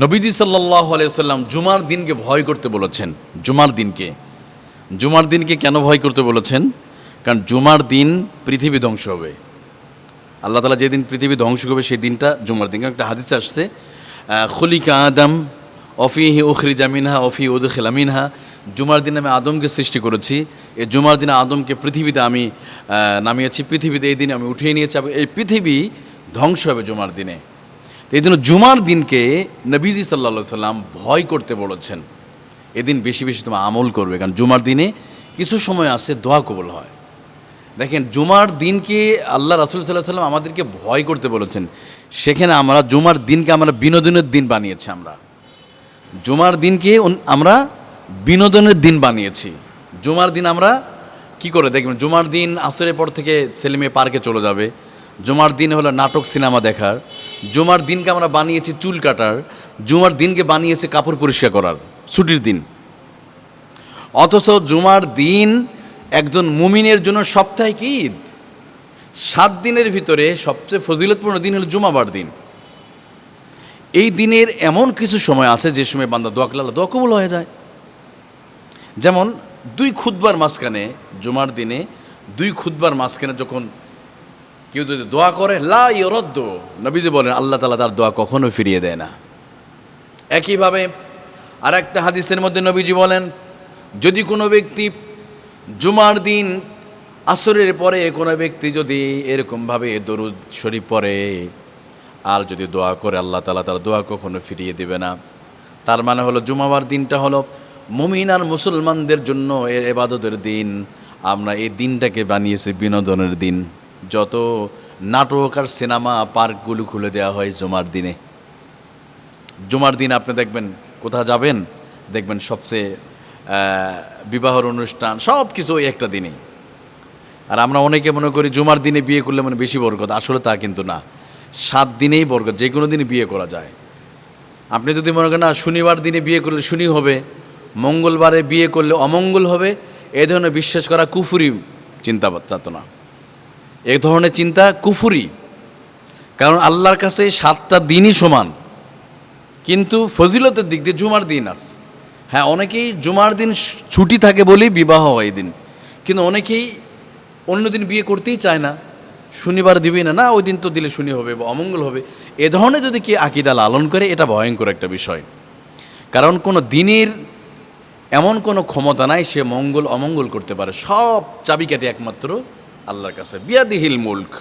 নবীজি সাল্লাহ আলাইসাল্লাম জুমার দিনকে ভয় করতে বলেছেন। জুমার দিনকে। জুমার দিনকে কেন ভয় করতে বলেছেন? কারণ জুমার দিন পৃথিবী ধ্বংস হবে। আল্লাহ তালা যেদিন পৃথিবী ধ্বংস করবে, সেই দিনটা জুমার দিন। একটা হাদিস আসছে খলিকা আদম, অফিহি উখরি জামিনহা অফি উদ খেলামিনহা জুমার দিন আমি আদমকে সৃষ্টি করেছি। এই জুমার দিনে আদমকে পৃথিবীতে আমি নামিয়েছি। পৃথিবীতে এই দিনে আমি উঠিয়ে নিয়েছি। এই পৃথিবী ধ্বংস হবে জুমার দিনে। এই জন্য জুমার দিনকে নবীজি সাল্লা সাল্লাম ভয় করতে বলেছেন। এদিন বেশি বেশি তোমার আমল করবে, কারণ জুমার দিনে কিছু সময় আছে দোয়া কবল হয়। দেখেন, জুমার দিনকে আল্লাহ রাসুল সাল্লাহ সাল্লাম আমাদেরকে ভয় করতে বলেছেন। সেখানে আমরা জুমার দিনকে আমরা বিনোদনের দিন বানিয়েছি আমরা। জুমার দিনকে আমরা বিনোদনের দিন বানিয়েছি। জুমার দিন আমরা কি করে দেখবেন? জুমার দিন আসরের পর থেকে ছেলে মেয়ে পার্কে চলে যাবে। জুমার দিন হলো নাটক সিনেমা দেখার। জুমার দিনকে আমরা বানিয়েছি চুল কাটার। জুমার দিনকে বানিয়েছি কাপড় পরিষ্কার করার, ছুটির দিন। অথচ জুমার দিন একজন মুমিনের জন্য সাপ্তাহিক ঈদ? সাত দিনের ভিতরে সবচেয়ে ফজিলতপূর্ণ দিন হলো জুমাবার দিন। এই দিনের এমন কিছু সময় আছে যে সময় বান্দা দোয়া করলে দোয়া কবুল হয়ে যায়। যেমন দুই খুদবার মাঝখানে জুমার দিনে দুই খুদবার মাঝখানে যখন কেউ যদি দোয়া করে, লা ইরদ্দ নবীজি বলেন, আল্লাহ তালা তার দোয়া কখনো ফিরিয়ে দেয় না। একইভাবে আর একটা হাদিসের মধ্যে নবীজি বলেন, যদি কোনো ব্যক্তি জুমার দিন আসরের পরে কোনো ব্যক্তি যদি এরকমভাবে দরুদ শরীফ পড়ে, আর যদি দোয়া করে, আল্লাহ তালা তার দোয়া কখনো ফিরিয়ে দেবে না। তার মানে হলো জুমাবার দিনটা হলো মুমিন আর মুসলমানদের জন্য এর এবাদতের দিন। আমরা এই দিনটাকে বানিয়েছি বিনোদনের দিন। যত নাটক আর সিনেমা পার্কগুলো খুলে দেওয়া হয় জুমার দিনে। জুমার দিন আপনি দেখবেন কোথাও যাবেন? দেখবেন সবচেয়ে বিবাহর অনুষ্ঠান সব কিছু ওই একটা দিনেই। আর আমরা অনেকে মনে করি জুমার দিনে বিয়ে করলে মানে বেশি বরকত, আসলে তা কিন্তু না। সাত দিনেই বরকত, যে কোনো দিনে বিয়ে করা যায়। আপনি যদি মনে করেন, না, শনিবার দিনে বিয়ে করলে শনি হবে, মঙ্গলবারে বিয়ে করলে অমঙ্গল হবে, এ ধরনের বিশ্বাস করা কুফুরি চিন্তা চেতনা এ ধরনের চিন্তা কুফুরি। কারণ আল্লাহর কাছে সাতটা দিনই সমান। কিন্তু ফজিলতের দিক দিয়ে জুমার দিন আছে। হ্যাঁ অনেকেই জুমার দিন ছুটি থাকে বলেই বিবাহ হয় দিন। কিন্তু অনেকেই অন্য দিন বিয়ে করতেই চায় না। শনিবার দিবি না না, ওই দিন তো দিলে শনি হবে বা অমঙ্গল হবে। এ ধরনের যদি কে আকিদা লালন করে, এটা ভয়ঙ্কর একটা বিষয়। কারণ কোনো দিনের এমন কোনো ক্ষমতা নাই, সে মঙ্গল, অমঙ্গল করতে পারে। সব চাবিকাঠি একমাত্র আল্লাহর কাছে। বিয়াদিহিল মুল্ক।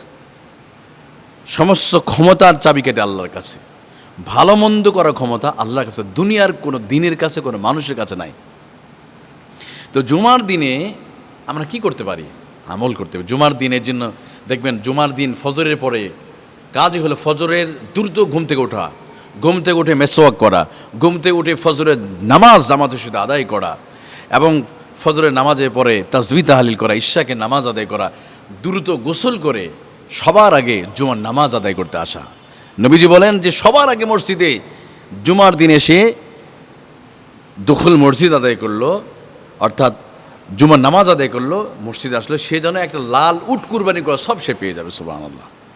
সমস্ত ক্ষমতার চাবিকাঠি আল্লাহর কাছে। ভালো মন্দ করার ক্ষমতা আল্লাহর কাছে। দুনিয়ার কোনো দিনের কাছে, কোনো মানুষের কাছে নাই। তো জুমার দিনে আমরা কি করতে পারি? আমল করতে পারি জুমার দিনের জন্য দেখবেন জুমার দিন ফজরের পরে কাজই হলো ফজরের দ্রুত ঘুম থেকে ওঠা। ঘুম থেকে উঠে মেসোয়াক করা। ঘুম থেকে উঠে ফজরের নামাজ জামাতের সাথে আদায় করা। এবং ফজরের নামাজের পরে তাজবি তাহালিল করা, ঈশাকে নামাজ আদায় করা। দ্রুত গোসল করে সবার আগে জুমার নামাজ আদায় করতে আসা। নবীজি বলেন যে সবার আগে মসজিদে জুমার দিন এসে দখল মসজিদ আদায় করল, অর্থাৎ জুমার নামাজ আদায় করল, মসজিদে আসলো সে যেন একটা লাল উট কুরবানি করা সব সে পেয়ে যাবে সুবাহ আল্লাহ